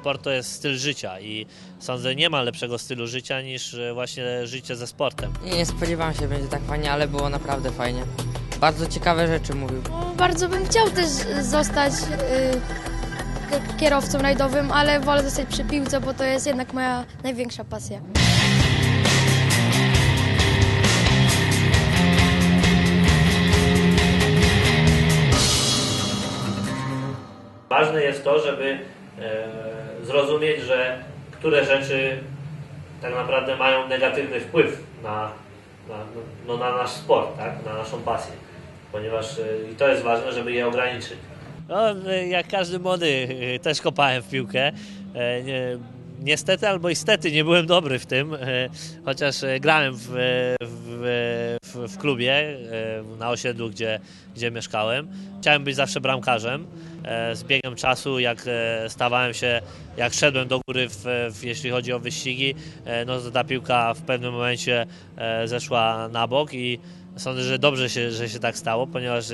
sport to jest styl życia i sądzę, nie ma lepszego stylu życia niż e, właśnie życie ze sportem. Nie, spodziewałem się, że będzie tak fajnie, ale było naprawdę fajnie. Bardzo ciekawe rzeczy mówił. No, Bardzo bym chciał też zostać y, kierowcą rajdowym, ale wolę zostać przy piłce, bo to jest jednak moja największa pasja. Ważne jest to, żeby zrozumieć, że które rzeczy tak naprawdę mają negatywny wpływ na, na, no, na nasz sport, tak? na naszą pasję. Ponieważ e, i to jest ważne, żeby je ograniczyć. No, e, jak każdy młody e, też kopałem w piłkę. E, Nie, niestety albo istety nie byłem dobry w tym, e, chociaż e, grałem w, w, w, klubie e, na osiedlu, gdzie, gdzie mieszkałem. Chciałem być zawsze bramkarzem. E, Z biegiem czasu, jak e, stawałem się, jak szedłem do góry, w, w, jeśli chodzi o wyścigi, no to ta piłka w pewnym momencie zeszła na bok i sądzę, że dobrze się, że się tak stało, ponieważ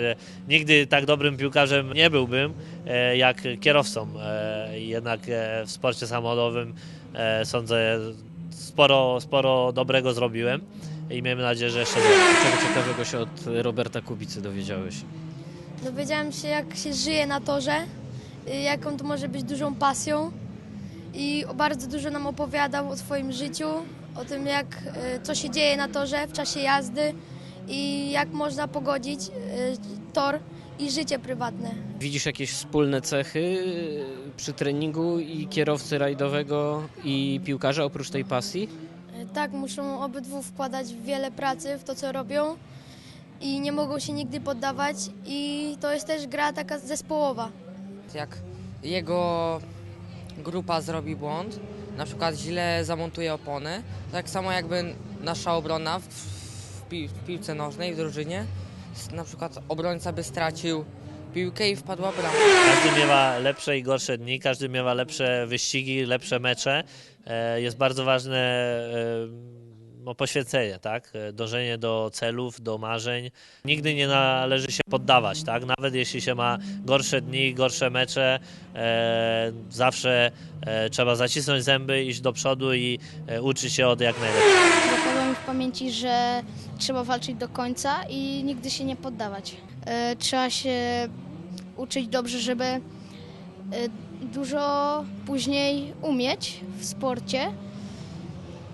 nigdy tak dobrym piłkarzem nie byłbym jak kierowcą. Jednak w sporcie samochodowym sądzę sporo, sporo dobrego zrobiłem i miejmy nadzieję, że jeszcze. Czego ciekawego się od Roberta Kubicy dowiedziałeś? Dowiedziałem się, jak się żyje na torze, jaką to może być dużą pasją i bardzo dużo nam opowiadał o swoim życiu, o tym, jak, y, co się dzieje na torze w czasie jazdy i jak można pogodzić y, tor i życie prywatne. Widzisz jakieś wspólne cechy y, przy treningu i kierowcy rajdowego i piłkarza oprócz tej pasji? Tak, muszą obydwu wkładać wiele pracy w to, co robią i nie mogą się nigdy poddawać i to jest też gra taka zespołowa. Jak jego grupa zrobi błąd, na przykład źle zamontuje opony, tak samo jakby nasza obrona w, pi, w piłce nożnej, w drużynie, na przykład obrońca by stracił piłkę i wpadła. Każdy miewa lepsze i gorsze dni, każdy miewa lepsze wyścigi, lepsze mecze. E, Jest bardzo ważne e, no, poświęcenie, tak? E, Dążenie do celów, do marzeń. Nigdy nie należy się poddawać, tak? Nawet jeśli się ma gorsze dni, gorsze mecze, e, zawsze e, trzeba zacisnąć zęby, iść do przodu i e, uczyć się od jak najlepiej. Pamięci, że trzeba walczyć do końca i nigdy się nie poddawać. E, Trzeba się uczyć dobrze, żeby e, dużo później umieć w sporcie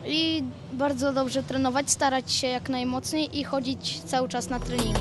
i bardzo dobrze trenować, starać się jak najmocniej i chodzić cały czas na treningi.